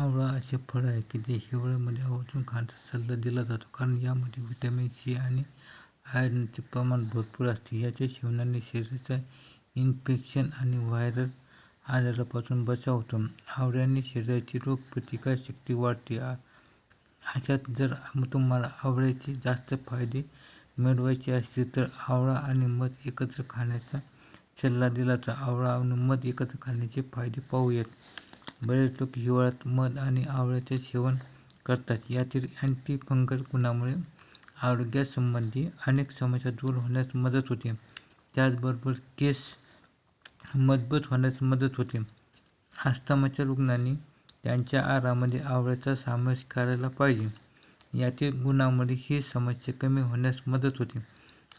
आवळा असे फळ आहे की जे हिवाळ्यामध्ये आवर्जून खाण्याचा सल्ला दिला जातो. कारण यामध्ये व्हिटॅमिन सी आणि आयर्नचे प्रमाण भरपूर असते. याच्या सेवनाने शरीराचा इन्फेक्शन आणि व्हायरल आजारापासून बचाव होतो. आवळ्याने शरीराची रोगप्रतिकारशक्ती वाढते. अशात जर तुम्हाला आवळ्याचे जास्त फायदे मिळवायचे असतील तर आवळा आणि मध एकत्र खाण्याचा सल्ला दिला तर आवळा आणि मध एकत्र खाण्याचे फायदे पाहूयात. बरेच लोक हिवाळ्यात मध आणि आवळ्याचे सेवन करतात. यातील अँटी फंगल गुणामुळे आरोग्यासंबंधी अनेक समस्या दूर होण्यास मदत होते. त्याचबरोबर केस मजबूत होण्यास मदत होते. अस्थमाच्या रुग्णांनी त्यांच्या आहारामध्ये आवळ्याचा समावेश करायला पाहिजे. यातील गुणामुळे ही समस्या कमी होण्यास मदत होते.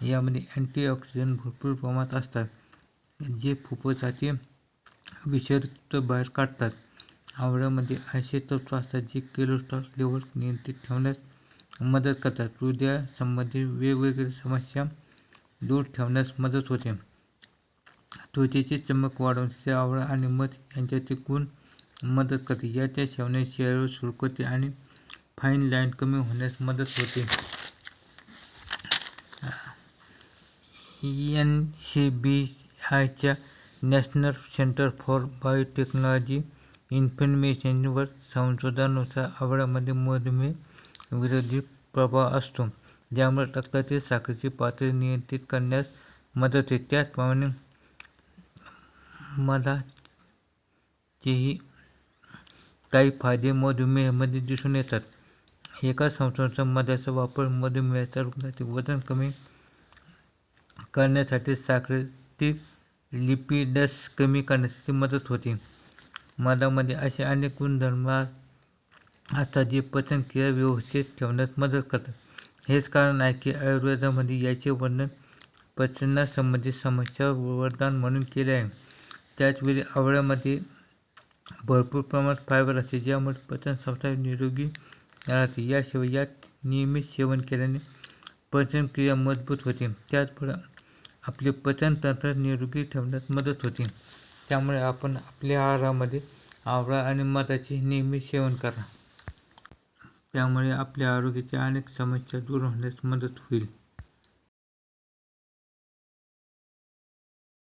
यामध्ये अँटीऑक्सिडंट भरपूर प्रमाणात असतात जे फुफ्फुसाचे विषारी बाहेर काढतात. आवळ्यामध्ये असे तत्व असतात जे कोलेस्ट्रॉल लेवल नियंत्रित ठेवण्यास मदत करतात. हृदयासंबंधी वेगवेगळ्या समस्या दूर ठेवण्यास मदत होते. त्वचेची चमक वाढवण्यासाठी आवळा आणि मध यांच्यातील गुण मदत करते. याच्या सेवनाने शरीर सुरकते आणि फाईन लाईन कमी होण्यास मदत होते. एन सी बी आयच्या नॅशनल सेंटर फॉर बायोटेक्नॉलॉजी इन्फॉर्मेशनवर संशोधनानुसार आवळ्यामध्ये मधुमेह विरोधी प्रभाव असतो ज्यामुळे रक्तातील साखरेची पातळी नियंत्रित करण्यास मदत होते. त्याचप्रमाणे मधाचेही काही फायदे मधुमेहामध्ये दिसून येतात. एका संशोधनानुसार मधाचा वापर मधुमेहाच्या रुग्णाचे वजन कमी करण्यासाठी साखरेतील लिपिडस कमी करण्यासाठी मदत होते. मधामध्ये असे अनेक गुणधर्म असतात जे पचनक्रिया व्यवस्थित ठेवण्यास मदत करतात. हेच कारण आहे की आयुर्वेदामध्ये याचे वर्णन पचनासंबंधी समस्या वरदान म्हणून केले आहे. त्याचवेळी आवळ्यामध्ये भरपूर प्रमाणात फायबर असते ज्यामुळे पचनसंस्था निरोगी राहते. याशिवाय यात नियमित सेवन केल्याने पचनक्रिया मजबूत होते. त्याचबरोबर आपले पचनतंत्र निरोगी ठेवण्यास मदत होते. त्यामुळे आपण आपल्या आहारामध्ये आवळा आणि मधाचे नेहमी सेवन करा. त्यामुळे आपल्या आरोग्याच्या अनेक समस्या दूर होण्यास मदत होईल.